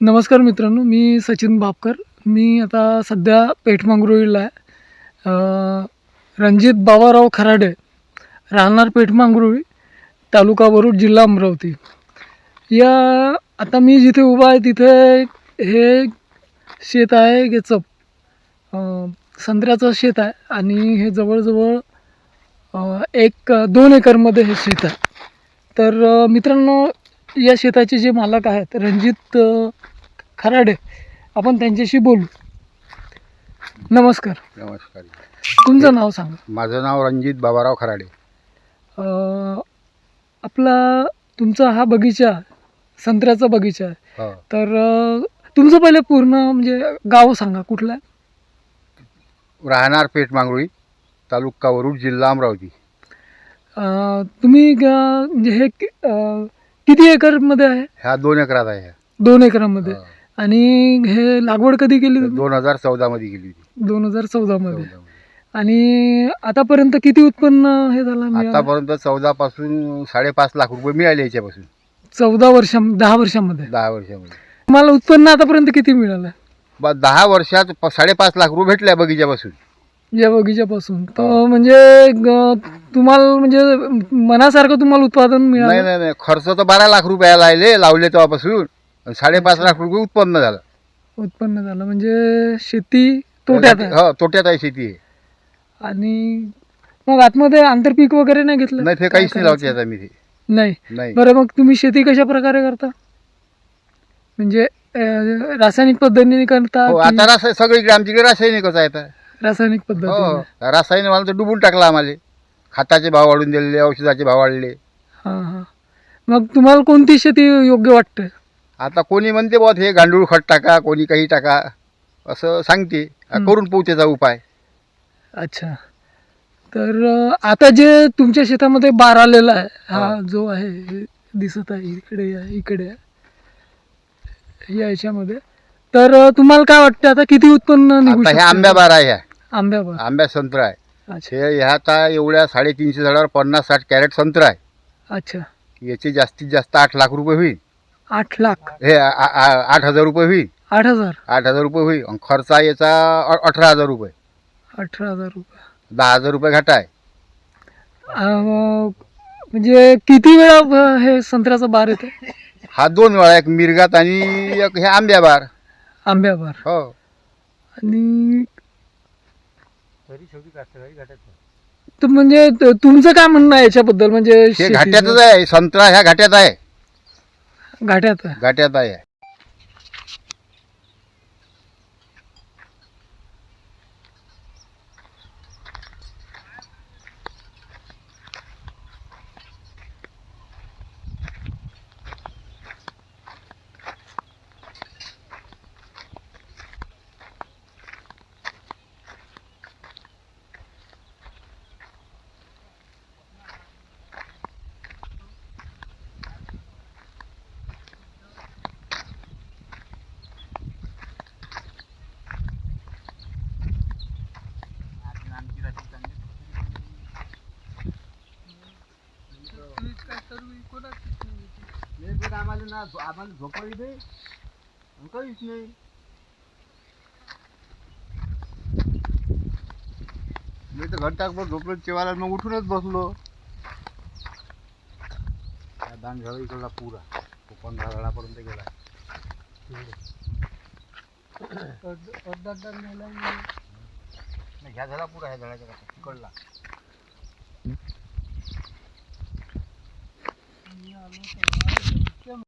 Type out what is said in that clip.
नमस्कार मित्रांनो मी सचिन बापकर. मी आता सध्या पेठमांगरुळीला आहे. रणजित बाबाराव खराडे राहणार पेठमांगरुळी तालुका वरुड जिल्हा अमरावती. या आता मी जिथे उभा आहे तिथे हे शेत आहे याचं संत्र्याचं शेत आहे आणि हे जवळजवळ एक दोन एकरमध्ये हे शेत आहे. तर मित्रांनो या शेताचे जे मालक आहेत रणजित खराडे आपण त्यांच्याशी बोलू. नमस्कार. नमस्कार. तुमचं नाव सांगा. माझं नाव रणजित बाबाराव खराडे. अं, आपला तुमचा हा बगीचा संत्र्याचा बगीचा आहे. हो. तर अं, तुमचं पहिले पूर्ण म्हणजे गाव सांगा कुठलं? आहे? राहणार पेठ मांगरुळी तालुका वरुड जिल्हा अमरावती. अं, तुम्ही ग- म्हणजे हे कि- अं, किती एकरमध्ये आहे? ह्या दोन एकरात आहे. दोन एकरामध्ये. आणि हे लागवड कधी केली तुम्ही? दोन हजार चौदा मध्ये गेली होती. दोन हजार चौदामध्ये. चौदामध्ये. आणि आतापर्यंत किती उत्पन्न हे झालं मिळालं? आतापर्यंत चौदा पासून साडेपाच लाख रुपये मिळाले याच्यापासून. चौदा वर्षा दहा वर्षामध्ये. दहा वर्षामध्ये. तुम्हाला उत्पन्न आतापर्यंत किती मिळालं? बा दहा वर्षात प- साडेपाच लाख रुपये भेटल्या बगीच्यापासून या बगीच्यापासून. तर. म्हणजे ग- तुम्हाला म्हणजे मनासारखं तुम्हाला उत्पादन नाही मिळालं? नाही नाही खर्च तर बारा लाख रुपये आले लावले तेव्हापासून. साडेपाच लाख रुपये उत्पन्न झालं. उत्पन्न झालं. म्हणजे शेती तोट्यात आहे. हो तोट्यात आहे शेती. आणि मग आतमध्ये आंतरपीक वगैरे नाही घेतलं? नाही ते काहीच नाही लावते? आता मी ते. नाही. नाही. बरं मग तुम्ही शेती कशा प्रकारे करता? म्हणजे अं, रासायनिक पद्धतीने करता हो की आता रासाय सगळीकडे आमच्याकडे रासायनिकच आहे आता. रासायनिक पद्धतीने. हो रासायनिक मला तर डुबून टाकला आम्हाला. खताचे भाव वाढून दिलेले औषधाचे भाव वाढले. हां हां. मग तुम्हाला कोणती शेती योग्य वाटते? आता कोणी म्हणते बुवा हे गांडूळ खत टाका कोणी काही टाका. असं सांगते. करून पाहू त्याचा उपाय. अच्छा. तर अं, आता जे तुमच्या शेतामध्ये बार आलेला आहे हा हा. जो आहे हे दिसत आहे इकडे आहे इकडे या. याच्यामध्ये. तर अं, तुम्हाला काय वाटतं आता किती उत्पन्न निघू आता हे शकतं? आंब्या बार आहे. ह्या आंब्या बार आंब्या संत्रा आहे. अच्छा. हे ह्या आता एवढ्या साडेतीनशे झाडावर पन्नास साठ कॅरेट संत्रा आहे. अच्छा. याचे जास्तीत जास्त आठ लाख रुपये होईल. आठ लाख. हे आ- आ- आ- आठ हजार रुपये होईल. आठ हजार. आठ हजार रुपये होईल. आणि खर्च आहे याचा अ- अठरा हजार रुपये. अठरा हजार रुपये. दहा हजार रुपये घाटा आहे. म्हणजे किती वेळा हे संत्र्याचा बार येते? हा दोन वेळा एक मिरगात आणि एक हे आंब्या बार आंब्या बार हो. आणि तर म्हणजे त- तुमचं काय म्हणणं आहे याच्याबद्दल म्हणजे हे शेतीचं? घाट्यातच आहे संत्रा ह्या घाट्यात आहे घाट्यात. घाट्यात आहे आम्हाला ना आम्हाला झोपाळी दे. काहीच नाही. मी तर घंटाभर झोपलो जेवायला मग उठूनच बसलो. दान घ्यावा इकडला पुरा. कोकण झाडापर्यंत गेला. नाही, ह्या झाडा पुरा ह्या झाडाच्या काठी, तिकडला. मी आलो तेव्हा.